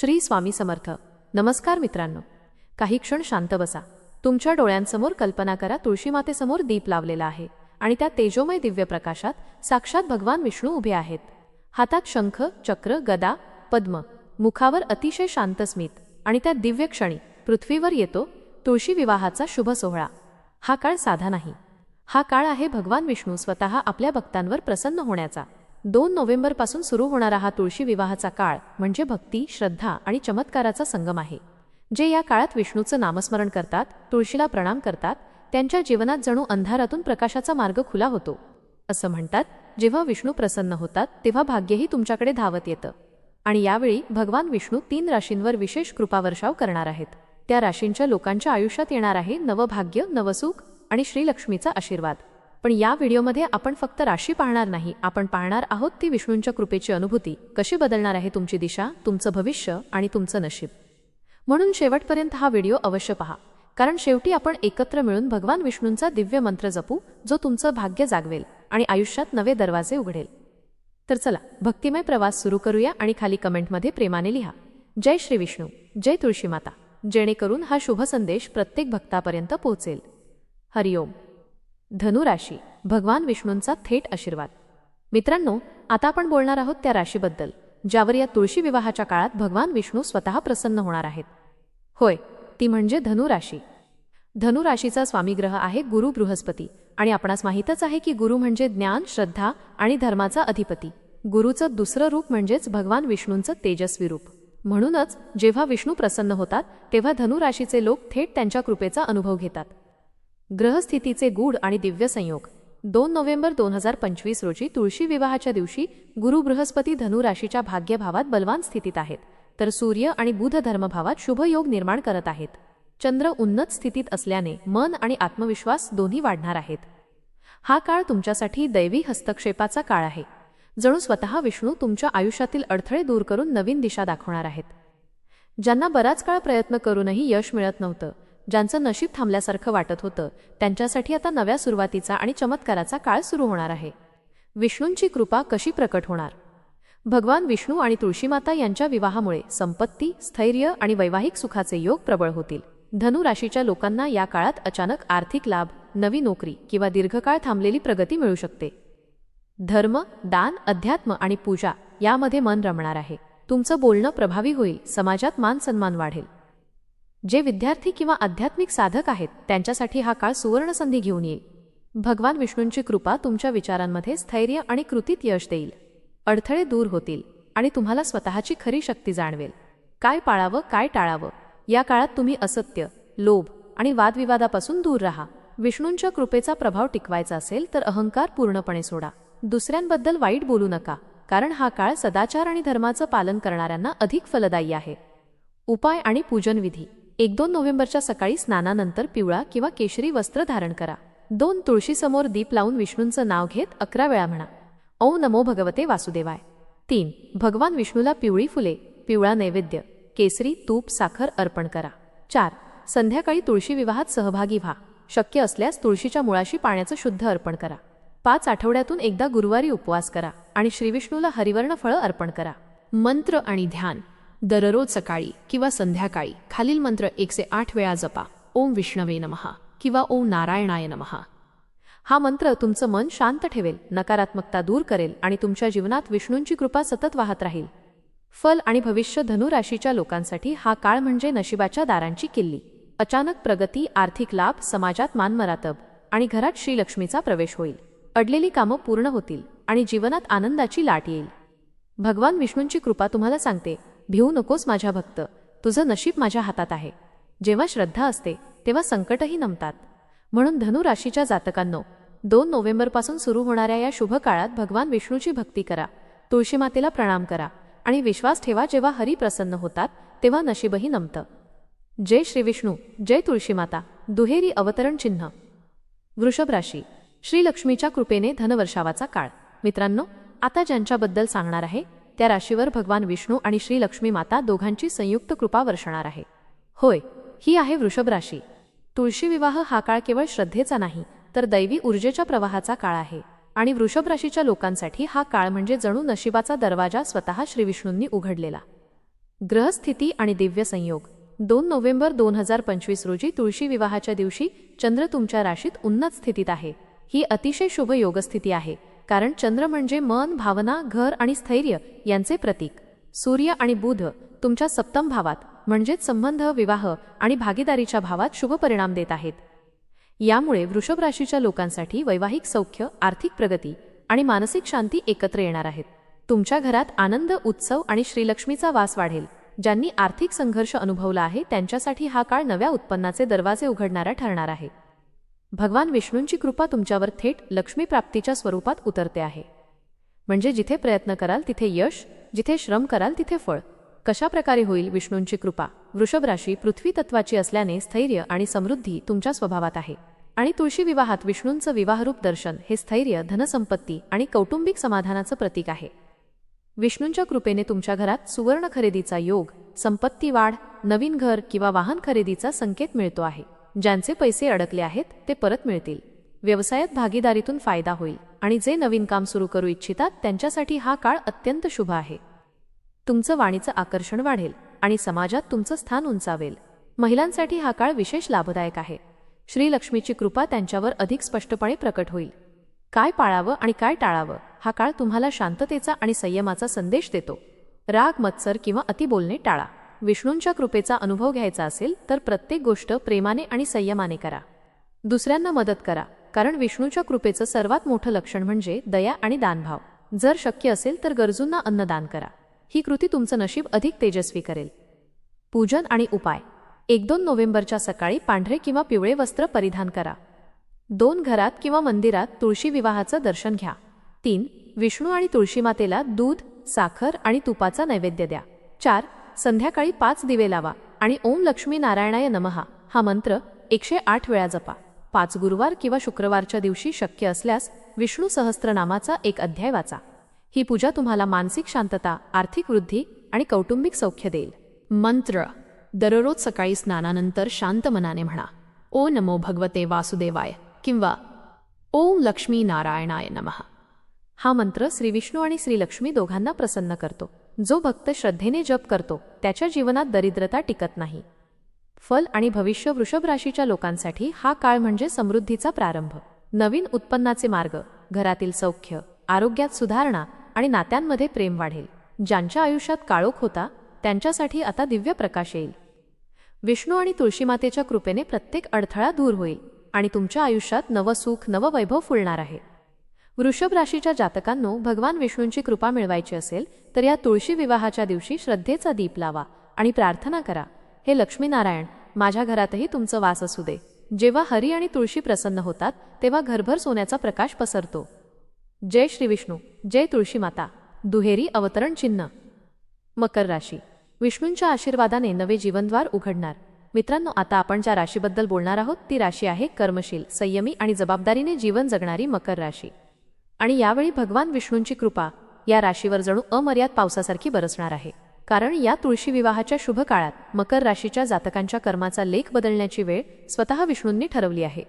श्री स्वामी समर्थ. नमस्कार मित्रांनो. काही क्षण शांत बसा. तुमच्या डोळ्यांसमोर कल्पना करा तुळशीमातेसमोर दीप लावलेला आहे आणि त्या तेजोमय दिव्य प्रकाशात साक्षात भगवान विष्णू उभे आहेत. हातात शंख चक्र गदा पद्म मुखावर अतिशय शांत स्मित आणि त्या दिव्य क्षणी पृथ्वीवर येतो तुळशी विवाहाचा शुभ सोहळा. हा काळ साधा नाही. हा काळ आहे भगवान विष्णू स्वतः आपल्या भक्तांवर प्रसन्न होण्याचा. दोन नोव्हेंबरपासून सुरू होणारा हा तुळशी विवाहाचा काळ म्हणजे भक्ती श्रद्धा आणि चमत्काराचा संगम आहे. जे या काळात विष्णूचं नामस्मरण करतात तुळशीला प्रणाम करतात त्यांच्या जीवनात जणू अंधारातून प्रकाशाचा मार्ग खुला होतो. असं म्हणतात जेव्हा विष्णू प्रसन्न होतात तेव्हा भाग्यही तुमच्याकडे धावत येतं. आणि यावेळी भगवान विष्णू तीन राशींवर विशेष कृपावर्षाव करणार आहेत. त्या राशींच्या लोकांच्या आयुष्यात येणार आहे नवभाग्य नवसुख आणि श्रीलक्ष्मीचा आशीर्वाद. पण या व्हिडिओमध्ये आपण फक्त राशी पाहणार नाही. आपण पाहणार आहोत ती विष्णूंच्या कृपेची अनुभूती. कशी बदलणार आहे तुमची दिशा तुमचं भविष्य आणि तुमचं नशीब. म्हणून शेवटपर्यंत हा व्हिडिओ अवश्य पहा. कारण शेवटी आपण एकत्र मिळून भगवान विष्णूंचा दिव्य मंत्र जपू जो तुमचं भाग्य जागवेल आणि आयुष्यात नवे दरवाजे उघडेल. तर चला भक्तिमय प्रवास सुरू करूया आणि खाली कमेंटमध्ये प्रेमाने लिहा. जय श्री विष्णू जय तुळशी माता जेणेकरून हा शुभ संदेश प्रत्येक भक्तापर्यंत पोहोचेल. हरिओम. धनुराशी भगवान विष्णूंचा थेट आशीर्वाद. मित्रांनो आता आपण बोलणार आहोत त्या राशीबद्दल ज्यावर या तुळशी विवाहाच्या काळात भगवान विष्णू स्वतः प्रसन्न होणार आहेत. होय ती म्हणजे धनुराशी. धनुराशीचा स्वामीग्रह आहे गुरु बृहस्पती आणि आपणास माहीतच आहे की गुरु म्हणजे ज्ञान श्रद्धा आणि धर्माचा अधिपती. गुरुचं दुसरं रूप म्हणजेच भगवान विष्णूंचं तेजस्वी रूप. म्हणूनच जेव्हा विष्णू प्रसन्न होतात तेव्हा धनुराशीचे लोक थेट त्यांच्या कृपेचा अनुभव घेतात. ग्रहस्थितीचे गूढ आणि दिव्य संयोग. दोन नोव्हेंबर दोन हजार पंचवीस रोजी तुळशी विवाहाच्या दिवशी गुरु बृहस्पती धनुराशीच्या भाग्यभावात बलवान स्थितीत आहेत. तर सूर्य आणि बुध धर्मभावात शुभयोग निर्माण करत आहेत. चंद्र उन्नत स्थितीत असल्याने मन आणि आत्मविश्वास दोन्ही वाढणार आहेत. हा काळ तुमच्यासाठी दैवी हस्तक्षेपाचा काळ आहे. जणू स्वतः विष्णू तुमच्या आयुष्यातील अडथळे दूर करून नवीन दिशा दाखवणार आहेत. ज्यांना बराच काळ प्रयत्न करूनही यश मिळत नव्हतं ज्यांचं नशीब थांबल्यासारखं वाटत होतं त्यांच्यासाठी आता नव्या सुरुवातीचा आणि चमत्काराचा काळ सुरू होणार आहे. विष्णूंची कृपा कशी प्रकट होणार? भगवान विष्णू आणि तुळशीमाता यांच्या विवाहामुळे संपत्ती स्थैर्य आणि वैवाहिक सुखाचे योग प्रबळ होतील. धनु राशीच्या लोकांना या काळात अचानक आर्थिक लाभ नवी नोकरी किंवा दीर्घकाळ थांबलेली प्रगती मिळू शकते. धर्म दान अध्यात्म आणि पूजा यामध्ये मन रमणार आहे. तुमचं बोलणं प्रभावी होईल समाजात मान सन्मान वाढेल. जे विद्यार्थी किंवा आध्यात्मिक साधक आहेत त्यांच्यासाठी हा काळ सुवर्ण संधी घेऊन येईल. भगवान विष्णूंची कृपा तुमच्या विचारांमध्ये स्थैर्य आणि कृतीत यश देईल. अडथळे दूर होतील आणि तुम्हाला स्वतःची खरी शक्ती जाणवेल. काय पाळावं काय टाळावं? या काळात तुम्ही असत्य लोभ आणि वादविवादापासून दूर राहा. विष्णूंच्या कृपेचा प्रभाव टिकवायचा असेल तर अहंकार पूर्णपणे सोडा. दुसऱ्यांबद्दल वाईट बोलू नका कारण हा काळ सदाचार आणि धर्माचं पालन करणाऱ्यांना अधिक फलदायी आहे. उपाय आणि पूजनविधी. एक दोन नोव्हेंबरच्या सकाळी स्नानानंतर पिवळा किंवा केशरी वस्त्र धारण करा. दोन तुळशीसमोर दीप लावून विष्णूंचं नाव घेत अकरा वेळा म्हणा. औ नमो भगवते वासुदेवाय. तीन भगवान विष्णूला पिवळी फुले पिवळा नैवेद्य केसरी तूप साखर अर्पण करा. चार संध्याकाळी तुळशी विवाहात सहभागी व्हा. शक्य असल्यास तुळशीच्या मुळाशी पाण्याचं शुद्ध अर्पण करा. पाच आठवड्यातून एकदा गुरुवारी उपवास करा आणि श्रीविष्णूला हरिवर्ण फळं अर्पण करा. मंत्र आणि ध्यान. दररोज सकाळी किंवा संध्याकाळी खालील मंत्र एकशे आठ वेळा जपा. ओम विष्णवे नमहा किंवा ओम नारायणाय नमहा हा मंत्र तुमचं मन शांत ठेवेल नकारात्मकता दूर करेल आणि तुमच्या जीवनात विष्णूंची कृपा सतत वाहत राहील. फल आणि भविष्य धनुराशीच्या लोकांसाठी हा काळ म्हणजे नशिबाच्या दारांची किल्ली. अचानक प्रगती आर्थिक लाभ समाजात मानमरातब आणि घरात श्रीलक्ष्मीचा प्रवेश होईल. अडलेली कामं पूर्ण होतील आणि जीवनात आनंदाची लाट येईल. भगवान विष्णूंची कृपा तुम्हाला सांगते भिवू नकोस माझ्या भक्त. तुझं नशीब माझ्या हातात आहे. जेव्हा श्रद्धा असते तेव्हा संकटही नमतात. म्हणून धनुराशीच्या जातकांनो दोन नोव्हेंबरपासून सुरू होणाऱ्या या शुभ काळात भगवान विष्णूची भक्ती करा. तुळशीमातेला प्रणाम करा. आणि विश्वास ठेवा जेव्हा हरी प्रसन्न होतात तेव्हा नशीबही नमतं. जय श्री विष्णू जय तुळशीमाता दुहेरी अवतरण चिन्ह. वृषभ राशी. श्रीलक्ष्मीच्या कृपेने धनवर्षावाचा काळ. मित्रांनो आता ज्यांच्याबद्दल सांगणार आहे त्या राशीवर भगवान विष्णू आणि श्रीलक्ष्मी माता दोघांची संयुक्त कृपा वर्षणार आहे. होय ही आहे वृषभ राशी. तुळशी विवाह हा काळ केवळ श्रद्धेचा नाही तर दैवी ऊर्जेच्या प्रवाहाचा काळ आहे. आणि वृषभ राशीच्या लोकांसाठी हा काळ म्हणजे जणू नशिबाचा दरवाजा स्वतः श्रीविष्णूंनी उघडलेला. ग्रहस्थिती आणि दिव्य संयोग. दोन नोव्हेंबर दोन हजार पंचवीस रोजी तुळशी विवाहाच्या दिवशी चंद्र तुमच्या राशीत उन्नत स्थितीत आहे. ही अतिशय शुभ योगस्थिती आहे. कारण चंद्र म्हणजे मन भावना घर आणि स्थैर्य यांचे प्रतीक. सूर्य आणि बुध तुमच्या सप्तम भावात म्हणजेच संबंध विवाह आणि भागीदारीच्या भावात शुभ परिणाम देत आहेत. यामुळे वृषभ राशीच्या लोकांसाठी वैवाहिक सौख्य आर्थिक प्रगती आणि मानसिक शांती एकत्र येणार आहेत. तुमच्या घरात आनंद उत्सव आणि श्रीलक्ष्मीचा वास वाढेल. ज्यांनी आर्थिक संघर्ष अनुभवला आहे त्यांच्यासाठी हा काळ नव्या उत्पन्नाचे दरवाजे उघडणारा ठरणार आहे. भगवान विष्णूंची कृपा तुमच्यावर थेट लक्ष्मी प्राप्तीच्या स्वरूपात उतरते आहे. म्हणजे जिथे प्रयत्न कराल तिथे यश जिथे श्रम कराल तिथे फळ. कशा प्रकारे होईल विष्णूंची कृपा? वृषभ राशी पृथ्वी तत्वाची असल्याने स्थैर्य आणि समृद्धी तुमच्या स्वभावात आहे. आणि तुळशी विवाहात विष्णूंचं विवाहरूप दर्शन हे स्थैर्य धनसंपत्ती आणि कौटुंबिक समाधानाचं प्रतीक आहे. विष्णूंच्या कृपेने तुमच्या घरात सुवर्ण खरेदीचा योग संपत्ती वाढ नवीन घर किंवा वाहन खरेदीचा संकेत मिळतो आहे. ज्यांचे पैसे अडकले आहेत ते परत मिळतील. व्यवसायात भागीदारीतून फायदा होईल आणि जे नवीन काम सुरू करू इच्छितात त्यांच्यासाठी हा काळ अत्यंत शुभ आहे. तुमचं वाणीचं आकर्षण वाढेल आणि समाजात तुमचं स्थान उंचावेल. महिलांसाठी हा काळ विशेष लाभदायक आहे. श्रीलक्ष्मीची कृपा त्यांच्यावर अधिक स्पष्टपणे प्रकट होईल. काय पाळावं आणि काय टाळावं हा काळ तुम्हाला शांततेचा आणि संयमाचा संदेश देतो. राग मत्सर किंवा अति बोलणे टाळा. विष्णूंच्या कृपेचा अनुभव घ्यायचा असेल तर प्रत्येक गोष्ट प्रेमाने आणि संयमाने करा. दुसऱ्यांना मदत करा कारण विष्णूच्या कृपेचं सर्वात मोठं लक्षण म्हणजे दया आणि दानभाव. जर शक्य असेल तर गरजूंना अन्नदान करा. ही कृती तुमचं नशीब अधिक तेजस्वी करेल. पूजन आणि उपाय. एक दोन नोव्हेंबरच्या सकाळी पांढरे किंवा पिवळे वस्त्र परिधान करा. दोन घरात किंवा मंदिरात तुळशी विवाहाचं दर्शन घ्या. तीन विष्णू आणि तुळशी मातेला दूध साखर आणि तुपाचा नैवेद्य द्या. चार संध्याकाळी पाच दिवे लावा आणि ओम लक्ष्मी नारायणाय नमहा. हा मंत्र एकशे आठ वेळा जपा. पाच गुरुवार किंवा शुक्रवारच्या दिवशी शक्य असल्यास विष्णू सहस्त्रनामाचा एक अध्याय वाचा. ही पूजा तुम्हाला मानसिक शांतता आर्थिक वृद्धी आणि कौटुंबिक सौख्य देईल. मंत्र दररोज सकाळी स्नानानंतर शांत मनाने म्हणा. ओ नमो भगवते वासुदेवाय किंवा ओम लक्ष्मी नारायणाय नमः हा मंत्र श्री विष्णू आणि श्रीलक्ष्मी दोघांना प्रसन्न करतो. जो भक्त श्रद्धेने जप करतो त्याच्या जीवनात दरिद्रता टिकत नाही. फल आणि भविष्य वृषभ राशीच्या लोकांसाठी हा काळ म्हणजे समृद्धीचा प्रारंभ. नवीन उत्पन्नाचे मार्ग घरातील सौख्य आरोग्यात सुधारणा आणि नात्यांमध्ये प्रेम वाढेल. ज्यांच्या आयुष्यात काळोख होता त्यांच्यासाठी आता दिव्य प्रकाश येईल. विष्णू आणि तुळशीमातेच्या कृपेने प्रत्येक अडथळा दूर होईल आणि तुमच्या आयुष्यात नवं सुख नवं वैभव फुलणार आहे. वृषभ राशीच्या जातकांनो भगवान विष्णूंची कृपा मिळवायची असेल तर या तुळशी विवाहाच्या दिवशी श्रद्धेचा दीप लावा आणि प्रार्थना करा. हे लक्ष्मीनारायण माझ्या घरातही तुमचं वास असू दे. जेव्हा हरी आणि तुळशी प्रसन्न होतात तेव्हा घरभर सोन्याचा प्रकाश पसरतो. जय श्री विष्णू जय तुळशी माता. दुहेरी अवतरण चिन्ह. मकर राशी. विष्णूंच्या आशीर्वादाने नवे जीवनद्वार उघडणार. मित्रांनो आता आपण ज्या राशीबद्दल बोलणार आहोत ती राशी आहे कर्मशील संयमी आणि जबाबदारीने जीवन जगणारी मकर राशी. आणि यावेळी भगवान विष्णूंची कृपा या राशीवर जणू अमर्याद पावसासारखी बरसणार आहे. कारण या तुळशी विवाहाच्या शुभ काळात मकर राशीच्या जातकांच्या कर्माचा लेख बदलण्याची वेळ स्वतः विष्णूंनी ठरवली आहे.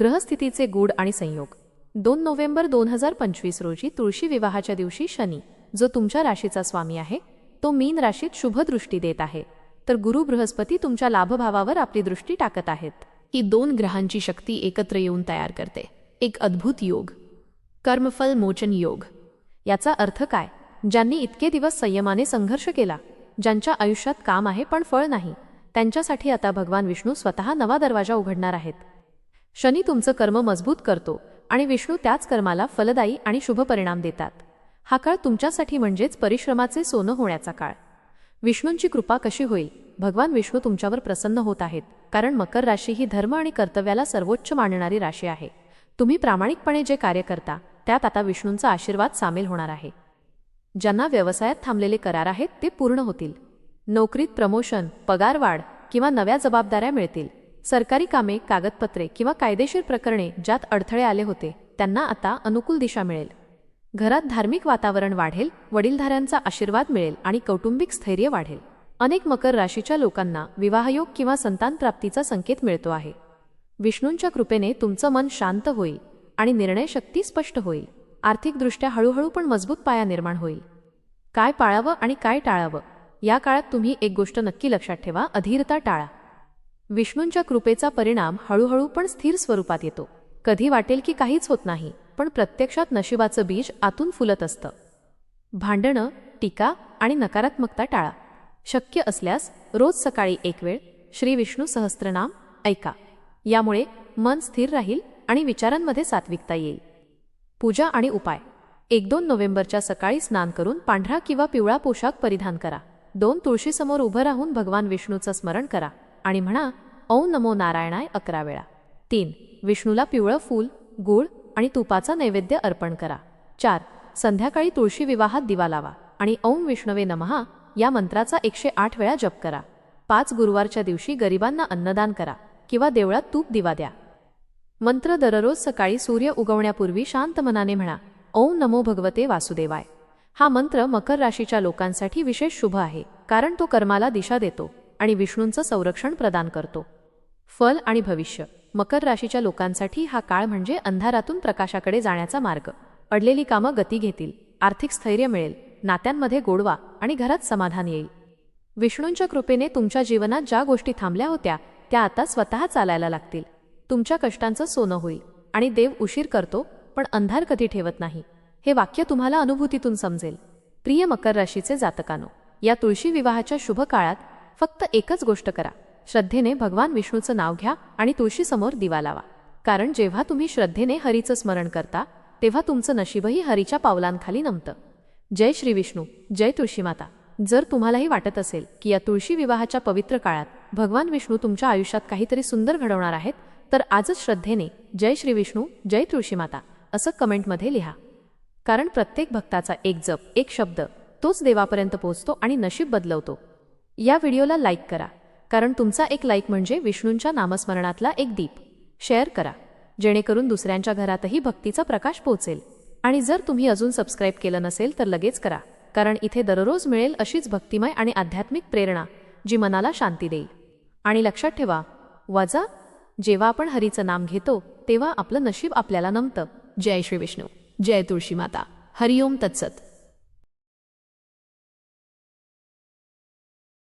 ग्रहस्थितीचे गूढ आणि संयोग. दोन नोव्हेंबर दोन हजार पंचवीस रोजी तुळशी विवाहाच्या दिवशी शनी जो तुमच्या राशीचा स्वामी आहे तो मीन राशीत शुभ दृष्टी देत आहे. तर गुरु बृहस्पती तुमच्या लाभभावावर आपली दृष्टी टाकत आहेत. ही दोन ग्रहांची शक्ती एकत्र येऊन तयार करते. एक अद्भुत योग. कर्मफल मोचन योग. याचा अर्थ काय? ज्यांनी इतके दिवस संयमाने संघर्ष केला ज्यांच्या आयुष्यात काम आहे पण फळ नाही त्यांच्यासाठी आता भगवान विष्णू स्वतः नवा दरवाजा उघडणार आहेत. शनी तुमचं कर्म मजबूत करतो आणि विष्णू त्याच कर्माला फलदायी आणि शुभ परिणाम देतात. हा काळ तुमच्यासाठी म्हणजेच परिश्रमाचे सोनं होण्याचा काळ. विष्णूंची कृपा कशी होईल? भगवान विष्णू तुमच्यावर प्रसन्न होत आहेत कारण मकर राशी ही धर्म आणि कर्तव्याला सर्वोच्च मानणारी राशी आहे. तुम्ही प्रामाणिकपणे जे कार्य करता त्यात आता विष्णूंचा आशीर्वाद सामील होणार आहे. ज्यांना व्यवसायात थांबलेले करार आहेत ते पूर्ण होतील. नोकरीत प्रमोशन पगारवाढ किंवा नव्या जबाबदाऱ्या मिळतील. सरकारी कामे कागदपत्रे किंवा कायदेशीर प्रकरणे ज्यात अडथळे आले होते त्यांना आता अनुकूल दिशा मिळेल. घरात धार्मिक वातावरण वाढेल वडीलधाऱ्यांचा आशीर्वाद मिळेल आणि कौटुंबिक स्थैर्य वाढेल. अनेक मकर राशीच्या लोकांना विवाहयोग किंवा संतानप्राप्तीचा संकेत मिळतो आहे. विष्णूंच्या कृपेने तुमचं मन शांत होईल. आणि निर्णयशक्ती स्पष्ट होईल. आर्थिकदृष्ट्या हळूहळू पण मजबूत पाया निर्माण होईल. काय पाळावं आणि काय टाळावं या काळात तुम्ही एक गोष्ट नक्की लक्षात ठेवा अधीरता टाळा. विष्णूंच्या कृपेचा परिणाम हळूहळू पण स्थिर स्वरूपात येतो. कधी वाटेल की काहीच होत नाही पण प्रत्यक्षात नशिबाचं बीज आतून फुलत असतं. भांडणं टीका आणि नकारात्मकता टाळा. शक्य असल्यास रोज सकाळी एक वेळ श्री विष्णू सहस्त्रनाम ऐका. यामुळे मन स्थिर राहील आणि विचारांमध्ये सात्विकता येईल. पूजा आणि उपाय. एक दोन नोव्हेंबरच्या सकाळी स्नान करून पांढरा किंवा पिवळा पोशाख परिधान करा. दोन तुळशीसमोर उभं राहून भगवान विष्णूचं स्मरण करा आणि म्हणा औ नमो नारायणाय अकरा वेळा. तीन विष्णूला पिवळं फूल गूळ आणि तुपाचा नैवेद्य अर्पण करा. चार संध्याकाळी तुळशी विवाहात दिवा लावा आणि ओम विष्णवे नमहा या मंत्राचा एकशे आठ वेळा जप करा. पाच गुरुवारच्या दिवशी गरिबांना अन्नदान करा किंवा देवळात तूप दिवा द्या. मंत्र दररोज सकाळी सूर्य उगवण्यापूर्वी शांत मनाने म्हणा ओम नमो भगवते वासुदेवाय. हा मंत्र मकर राशीच्या लोकांसाठी विशेष शुभ आहे कारण तो कर्माला दिशा देतो आणि विष्णूंचं संरक्षण प्रदान करतो. फल आणि भविष्य. मकर राशीच्या लोकांसाठी हा काळ म्हणजे अंधारातून प्रकाशाकडे जाण्याचा मार्ग. अडलेली कामं गती घेतील आर्थिक स्थैर्य मिळेल नात्यांमध्ये गोडवा आणि घरात समाधान येईल. विष्णूंच्या कृपेने तुमच्या जीवनात ज्या गोष्टी थांबल्या होत्या त्या आता स्वतः चालायला लागतील. तुमच्या कष्टांचं सोनं होईल आणि देव उशीर करतो पण अंधार कधी ठेवत नाही. हे वाक्य तुम्हाला अनुभूतीतून समजेल. प्रिय मकर राशीचे जातकानो या तुळशी विवाहाच्या शुभ काळात फक्त एकच गोष्ट करा. श्रद्धेने भगवान विष्णूचं नाव घ्या आणि तुळशीसमोर दिवा लावा. कारण जेव्हा तुम्ही श्रद्धेने हरीचं स्मरण करता तेव्हा तुमचं नशीबही हरीच्या पावलांखाली नमतं. जय श्री विष्णू जय तुळशी माता. जर तुम्हालाही वाटत असेल की या तुळशी विवाहाच्या पवित्र काळात भगवान विष्णू तुमच्या आयुष्यात काहीतरी सुंदर घडवणार आहेत तर आजच श्रद्धेने जय श्री विष्णू जय तुळशीमाता असं कमेंटमध्ये लिहा. कारण प्रत्येक भक्ताचा एक जप एक शब्द तोच देवापर्यंत पोहोचतो आणि नशीब बदलवतो. या व्हिडिओला लाईक करा. कारण तुमचा एक लाईक म्हणजे विष्णूंच्या नामस्मरणातला एक दीप. शेअर करा. जेणेकरून दुसऱ्यांच्या घरातही भक्तीचा प्रकाश पोहोचेल. आणि जर तुम्ही अजून सबस्क्राईब केलं नसेल तर लगेच करा. कारण इथे दररोज मिळेल अशीच भक्तिमय आणि आध्यात्मिक प्रेरणा जी मनाला शांती देईल. आणि लक्षात ठेवा वजा जेव्हा आपण हरीचं नाम घेतो तेव्हा आपलं नशीब आपल्याला नमतं. जय श्री विष्णू. जय तुळशी माता. हरिओम तत्सत.